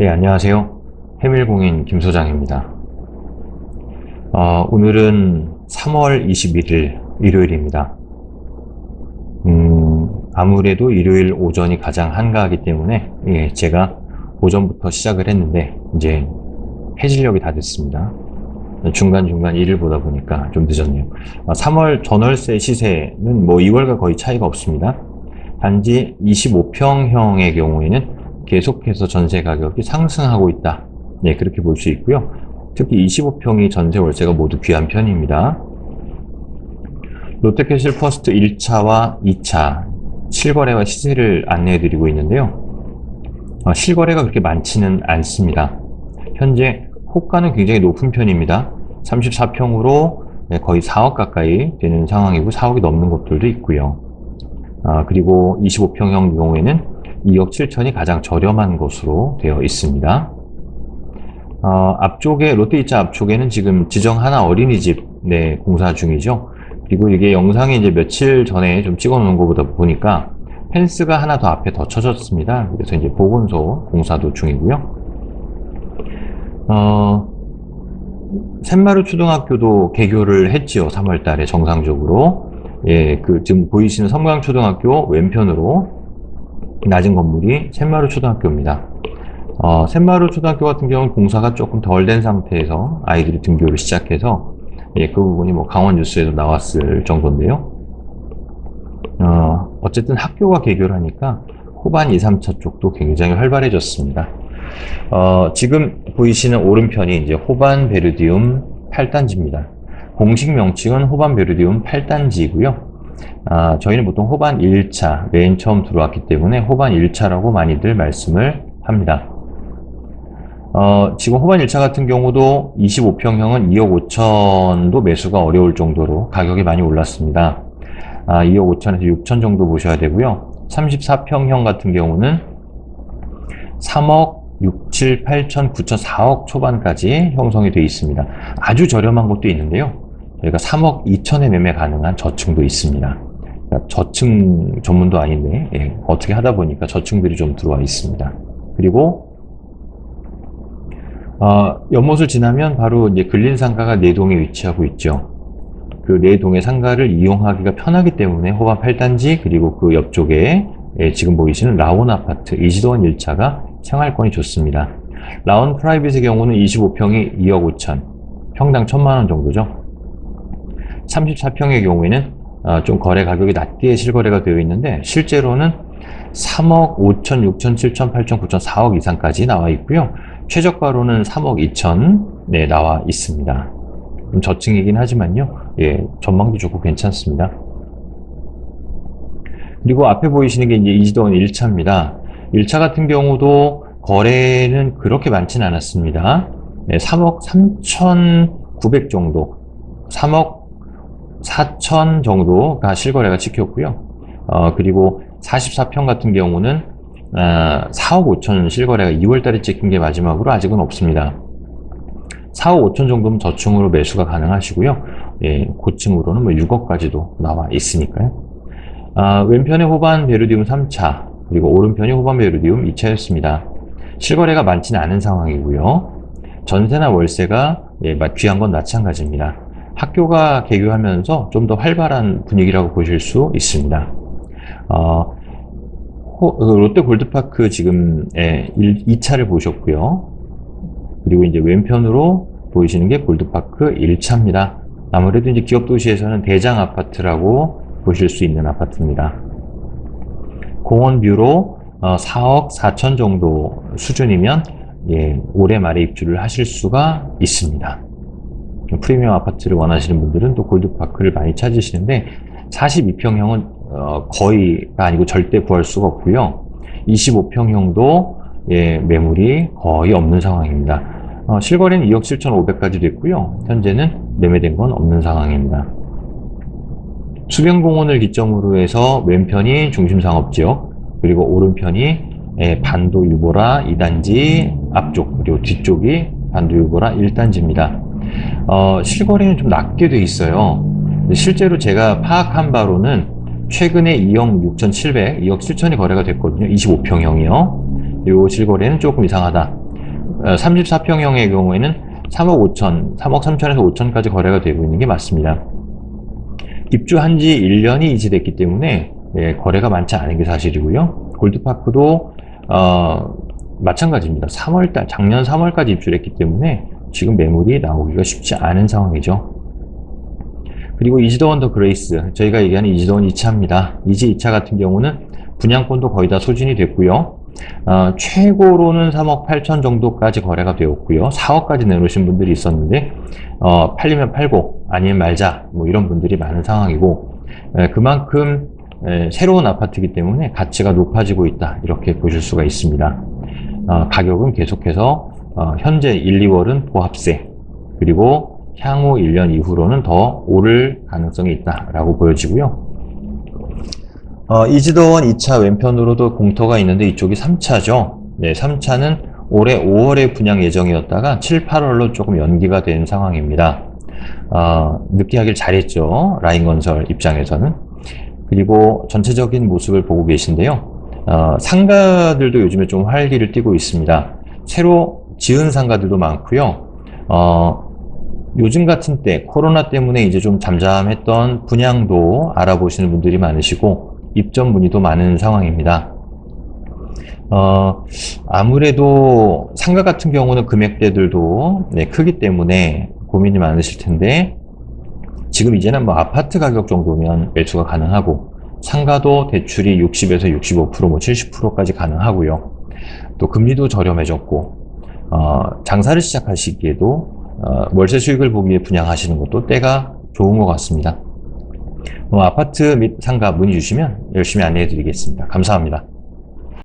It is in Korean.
네, 안녕하세요. 해밀공인 김 소장입니다. 어, 오늘은 3월 21일 일요일입니다. 음, 아무래도 일요일 오전이 가장 한가하기 때문에 예, 제가 오전부터 시작을 했는데 이제 해질녘이 다 됐습니다. 중간중간 일을 보다 보니까 좀 늦었네요. 아, 3월 전월세 시세는 뭐 2월과 거의 차이가 없습니다. 단지 25평형의 경우에는 계속해서 전세 가격이 상승하고 있다. 네, 그렇게 볼 수 있고요. 특히 25평이 전세 월세가 모두 귀한 편입니다. 롯데캐슬 퍼스트 1차와 2차 실거래와 시세를 안내해 드리고 있는데요. 어, 실거래가 그렇게 많지는 않습니다. 현재 호가는 굉장히 높은 편입니다. 34평으로 거의 4억 가까이 되는 상황이고 4억이 넘는 곳들도 있고요. 아, 그리고 25평형 경우에는 2억 7천이 가장 저렴한 것으로 되어 있습니다. 어, 앞쪽에 롯데 2차 앞쪽에는 지금 지정 하나 어린이집 네, 공사 중이죠. 그리고 이게 영상이 이제 며칠 전에 좀 찍어 놓은 것보다 보니까 펜스가 하나 더 앞에 더 쳐졌습니다. 그래서 이제 보건소 공사도 중이고요. 어, 샘마루 초등학교도 개교를 했지요. 3월 달에 정상적으로. 예, 그 지금 보이시는 섬광초등학교 왼편으로 낮은 건물이 샘마루 초등학교입니다. 어, 샘마루 초등학교 같은 경우는 공사가 조금 덜 된 상태에서 아이들이 등교를 시작해서 예, 그 부분이 뭐 강원 뉴스에도 나왔을 정도인데요. 어, 어쨌든 학교가 개교를 하니까 후반 2, 3차 쪽도 굉장히 활발해졌습니다. 어, 지금 보이시는 오른편이 이제 호반 베르디움 8단지입니다. 공식 명칭은 호반 베르디움 8단지이고요. 아, 저희는 보통 호반 1차, 맨 처음 들어왔기 때문에 호반 1차라고 많이들 말씀을 합니다. 어, 지금 호반 1차 같은 경우도 25평형은 2억 5천도 매수가 어려울 정도로 가격이 많이 올랐습니다. 아, 2억 5천에서 6천 정도 보셔야 되고요. 34평형 같은 경우는 3억 6, 7, 8천, 9천, 4억 초반까지 형성이 되어 있습니다. 아주 저렴한 곳도 있는데요. 저희가 3억 2천에 매매 가능한 저층도 있습니다. 그러니까 저층 전문도 아닌데 예, 어떻게 하다 보니까 저층들이 좀 들어와 있습니다. 그리고 어, 연못을 지나면 바로 이제 근린 상가가 네 동에 위치하고 있죠. 그네 동의 상가를 이용하기가 편하기 때문에 호반 8단지 그리고 그 옆쪽에 예, 지금 보이시는 라온 아파트 이지도원 1차가 생활권이 좋습니다. 라온 프라이빗의 경우는 25평이 2억 5천, 평당 1천만 원 정도죠. 34평의 경우에는 어, 좀 거래 가격이 낮게 실거래가 되어 있는데 실제로는 3억 5천, 6천, 7천, 8천, 9천, 4억 이상까지 나와 있고요. 최저가로는 3억 2천 네, 나와 있습니다. 좀 저층이긴 하지만요. 예, 전망도 좋고 괜찮습니다. 그리고 앞에 보이시는 게 이제 이지도원 1차입니다. 1차 같은 경우도 거래는 그렇게 많지는 않았습니다. 네, 3억 3,900 정도, 3억 4천 정도가 실거래가 찍혔고요. 어, 그리고 44평 같은 경우는 아, 4억 5천 실거래가 2월 달에 찍힌 게 마지막으로 아직은 없습니다. 4억 5천 정도면 저층으로 매수가 가능하시고요. 예, 고층으로는 뭐 6억까지도 나와 있으니까요. 아, 왼편에 호반 베르디움 3차, 그리고 오른편이 호반 베르디움 2차였습니다. 실거래가 많지는 않은 상황이고요. 전세나 월세가 예, 귀한 건 마찬가지입니다. 학교가 개교하면서 좀 더 활발한 분위기라고 보실 수 있습니다. 어, 호, 그 롯데 골드파크 지금 예, 1, 2차를 보셨고요. 그리고 이제 왼편으로 보이시는 게 골드파크 1차입니다. 아무래도 이제 기업 도시에서는 대장 아파트라고 보실 수 있는 아파트입니다. 공원 뷰로 어, 4억 4천 정도 수준이면 예, 올해 말에 입주를 하실 수가 있습니다. 프리미엄 아파트를 원하시는 분들은 또 골드파크를 많이 찾으시는데 42평형은 어, 거의가 아니고 절대 구할 수가 없고요. 25평형도 예, 매물이 거의 없는 상황입니다. 어, 실거래는 2억 7천5백까지 됐고요. 현재는 매매된 건 없는 상황입니다. 수변공원을 기점으로 해서 왼편이 중심상업지역 그리고 오른편이 예, 반도 유보라 2단지 앞쪽 그리고 뒤쪽이 반도 유보라 1단지입니다. 어, 실거래는 좀 낮게 돼 있어요. 실제로 제가 파악한 바로는 최근에 2억 6,700, 2억 7천이 거래가 됐거든요. 25평형이요. 요 실거래는 조금 이상하다. 34평형의 경우에는 3억 5천, 3억 3천에서 5천까지 거래가 되고 있는 게 맞습니다. 입주한 지 1년이 이지됐기 때문에 예, 거래가 많지 않은 게 사실이고요. 골드파크도 어, 마찬가지입니다. 3월달, 작년 3월까지 입주를 했기 때문에 지금 매물이 나오기가 쉽지 않은 상황이죠. 그리고 이지도원 더 그레이스, 저희가 얘기하는 이지도원 2차입니다. 이지 2차 같은 경우는 분양권도 거의 다 소진이 됐고요. 어, 최고로는 3억 8천 정도까지 거래가 되었고요. 4억까지 내놓으신 분들이 있었는데 어, 팔리면 팔고 아니면 말자 뭐 이런 분들이 많은 상황이고 에, 그만큼 에, 새로운 아파트이기 때문에 가치가 높아지고 있다 이렇게 보실 수가 있습니다. 어, 가격은 계속해서 어, 현재 1, 2월은 보합세 그리고 향후 1년 이후로는 더 오를 가능성이 있다라고 보여지고요. 어, 이지도원 2차 왼편으로도 공터가 있는데 이쪽이 3차죠. 네, 3차는 올해 5월에 분양 예정이었다가 7, 8월로 조금 연기가 된 상황입니다. 어, 늦게 하길 잘했죠. 라인 건설 입장에서는. 그리고 전체적인 모습을 보고 계신데요. 어, 상가들도 요즘에 좀 활기를 띠고 있습니다. 새로 지은 상가들도 많고요. 어, 요즘 같은 때 코로나 때문에 이제 좀 잠잠했던 분양도 알아보시는 분들이 많으시고 입점 문의도 많은 상황입니다. 어, 아무래도 상가 같은 경우는 금액대들도 네, 크기 때문에 고민이 많으실 텐데 지금 이제는 뭐 아파트 가격 정도면 매수가 가능하고 상가도 대출이 60에서 65%, 뭐 70%까지 가능하고요. 또 금리도 저렴해졌고 어, 장사를 시작하시기에도 어, 월세 수익을 보기 위해 분양하시는 것도 때가 좋은 것 같습니다. 어, 아파트 및 상가 문의 주시면 열심히 안내해 드리겠습니다. 감사합니다.